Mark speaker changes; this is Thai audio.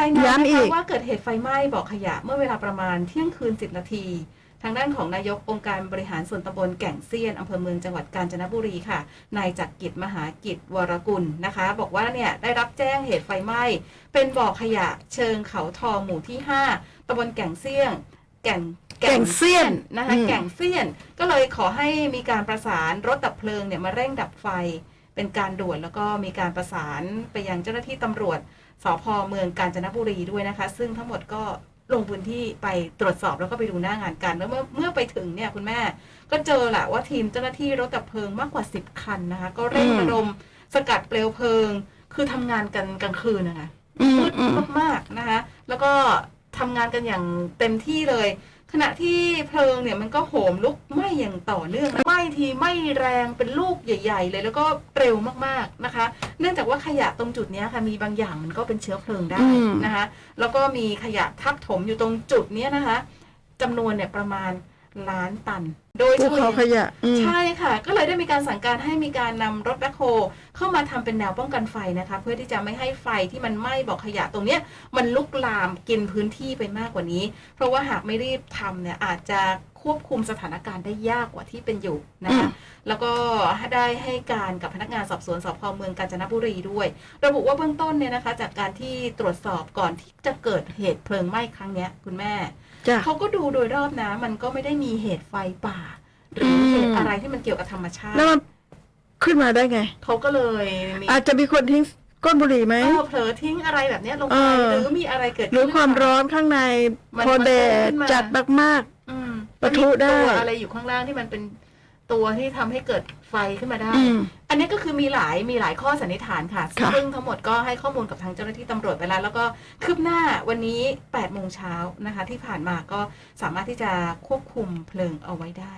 Speaker 1: รายงาน
Speaker 2: ย้ำ
Speaker 1: นะ
Speaker 2: อี
Speaker 1: คะ
Speaker 2: ก
Speaker 1: ว่าเกิดเหตุไฟไหม้บ่อขยะเมื่อเวลาประมาณเที่ยงคืน 10 นาที ทางด้านของนายกองค์การบริหารส่วนตำบลแก่งเซียนอำเภอเมืองจังหวัดกาญจนบุรีค่ะ นายจักรกิจมหากิจวรกุลนะคะ บอกว่าเนี่ยได้รับแจ้งเหตุไฟไหม้ เป็นบ่อขยะเชิงเขาทองหมู่ที่ 5ตำบลแก่งเซียงแก่ง
Speaker 2: แก่งเซียน
Speaker 1: นะคะ
Speaker 2: อืม
Speaker 1: แก่งเซียนก็เลยขอให้มีการประสานรถดับเพลิงเนี่ยมาเร่งดับไฟ เป็นการด่วนแล้วก็มีการประสานไปยังเจ้าหน้าที่ตำรวจสพเมืองกาญจนบุรีด้วยนะคะ ซึ่งทั้งหมดก็ลงพื้นที่ไปตรวจสอบแล้วก็ไปดูหน้างานกัน แล้วเมื่อเมื่อไปถึงเนี่ยคุณแม่ ก็เจอแหละว่าทีมเจ้าหน้าที่รถดับเพลิงมากกว่า 10 คันนะคะ ก็เร่ง
Speaker 2: อืม
Speaker 1: ระดมสกัดเปลวเพลิง คือทำงานกันกลางคืนนะคะ
Speaker 2: อืม
Speaker 1: มืด
Speaker 2: อืม
Speaker 1: มากๆนะคะ แล้วก็ทำงานกันอย่างเต็มที่เลย ขณะที่เพลิงเนี่ยมันก็โหมลุกไหม้อย่างต่อเนื่องนะไหม้ ทีไหม้แรงเป็นลูกใหญ่ ๆ เลยแล้วก็เร็วมากๆนะคะ เนื่องจากว่าขยะตรงจุดเนี้ยค่ะมีบางอย่างมันก็เป็นเชื้อเพลิงได้
Speaker 2: อืม
Speaker 1: นะคะ แล้วก็มีขยะทับถมอยู่ตรงจุดเนี้ยนะคะจำนวนเนี่ยประมาณล้านตัน โดย
Speaker 2: ภู
Speaker 1: เฉ
Speaker 2: เขา
Speaker 1: ลี่ย
Speaker 2: ขยะอืม
Speaker 1: ใช่ค่ะ ก็เลยได้มีการสั่งการให้มีการนำรถแบ็คโฮเข้ามาทำเป็นแนวป้องกันไฟนะคะ เพื่อที่จะไม่ให้ไฟที่มันไหม้บ่อขยะตรงเนี้ยมันลุกลามกินพื้นที่ไปมากกว่านี้ เพราะว่าหากไม่รีบทำเนี่ยอาจจะควบคุมสถานการณ์ได้ยากกว่าที่เป็นอยู่นะคะ แล้วก็ได้ให้การกับพนักงานสอบสวนสพเมืองกาญจนบุรีด้วย ระบุว่าเบื้องต้นเนี่ยนะคะ จากการที่ตรวจสอบก่อนที่จะเกิดเหตุเพลิงไหม้ครั้งเนี้ยคุณแม่
Speaker 2: จ้ะ
Speaker 1: เขาก็ดูโดยรอบนะมันก็ไม่ได้มีเหตุไฟป่า หรืออ
Speaker 2: ม
Speaker 1: เหตุอะไรที่มันเกี่ยวกับธรรมชาติ
Speaker 2: แล้วมันขึ้นมาได้ไง
Speaker 1: เขาก็เลยมี
Speaker 2: อาจจะมีคนทิ้งก้นบุหรี่ไหม
Speaker 1: เออเผลอทิ้งอะไรแบบเนี้ยลงไป
Speaker 2: เออ
Speaker 1: หรือมีอะไรเกิด
Speaker 2: หรือ
Speaker 1: ขึ้น
Speaker 2: ความ
Speaker 1: เปล่
Speaker 2: ร้อนข้างใน
Speaker 1: มัน
Speaker 2: พอแดด
Speaker 1: มันพุ่งขึ้นมา
Speaker 2: จัดมาก
Speaker 1: อืม
Speaker 2: ปะทุได้
Speaker 1: มันมีตัวอะไรอยู่ข้างล่างที่มันเป็นตัวที่ทำให้เกิดไฟขึ้นมาได้
Speaker 2: ๆอืม
Speaker 1: อันนี้ก็คือมีหลายมีหลายข้อสันนิษฐานค่ะ
Speaker 2: ค่ะ
Speaker 1: ซึ่งทั้งหมดก็ให้ข้อมูลกับทางเจ้าหน้าที่ตำรวจไปแล้ว แล้วก็คืบหน้าวันนี้8โมงเช้านะคะ ที่ผ่านมาก็สามารถที่จะควบคุมเพลิงเอาไว้ได้